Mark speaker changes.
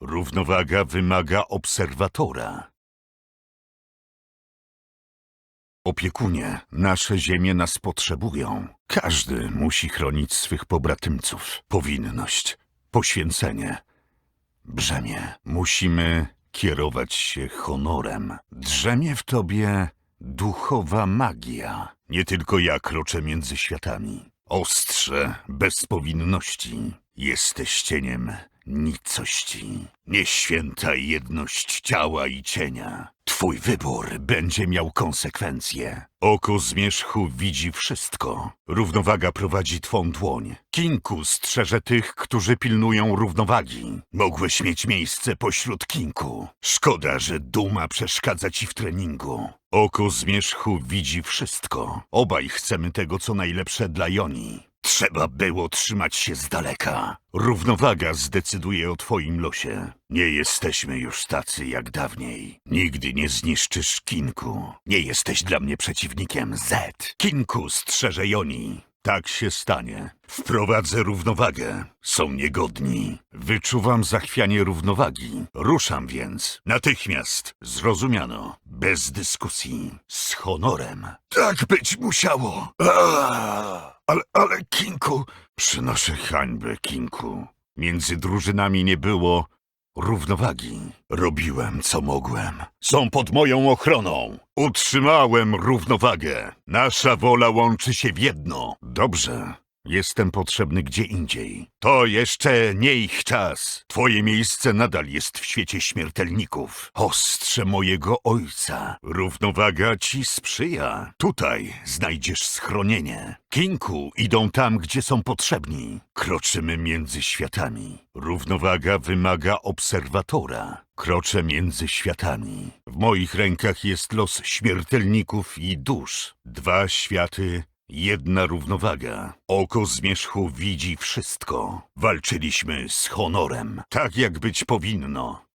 Speaker 1: Równowaga wymaga obserwatora. Opiekunie, nasze ziemie nas potrzebują. Każdy musi chronić swych pobratymców. Powinność, poświęcenie, brzemię. Musimy kierować się honorem. Drzemie w tobie duchowa magia. Nie tylko ja kroczę między światami. Ostrze bez powinności. Jesteś cieniem nicości. Nieświęta jedność ciała i cienia. Twój wybór będzie miał konsekwencje. Oko zmierzchu widzi wszystko. Równowaga prowadzi twą dłoń. Kinku strzeże tych, którzy pilnują równowagi. Mogłeś mieć miejsce pośród kinku. Szkoda, że duma przeszkadza ci w treningu. Oko zmierzchu widzi wszystko. Obaj chcemy tego, co najlepsze dla Joni. Trzeba było trzymać się z daleka. Równowaga zdecyduje o twoim losie. Nie jesteśmy już tacy jak dawniej. Nigdy nie zniszczysz Kinku. Nie jesteś dla mnie przeciwnikiem Z. Kinku strzeże Joni. Tak się stanie. Wprowadzę równowagę. Są niegodni. Wyczuwam zachwianie równowagi. Ruszam więc. Natychmiast. Zrozumiano. Bez dyskusji. Z honorem. Tak być musiało. Aaaa! Ale, ale, Kinku... Przynoszę hańbę, Kinku. Między drużynami nie było równowagi. Robiłem, co mogłem. Są pod moją ochroną. Utrzymałem równowagę. Nasza wola łączy się w jedno. Dobrze. Jestem potrzebny gdzie indziej. To jeszcze nie ich czas. Twoje miejsce nadal jest w świecie śmiertelników. Ostrze mojego ojca. Równowaga ci sprzyja. Tutaj znajdziesz schronienie. Kinku idą tam, gdzie są potrzebni. Kroczymy między światami. Równowaga wymaga obserwatora. Kroczę między światami. W moich rękach jest los śmiertelników i dusz. Dwa światy Jedna równowaga. Oko zmierzchu widzi wszystko. Walczyliśmy z honorem, tak jak być powinno.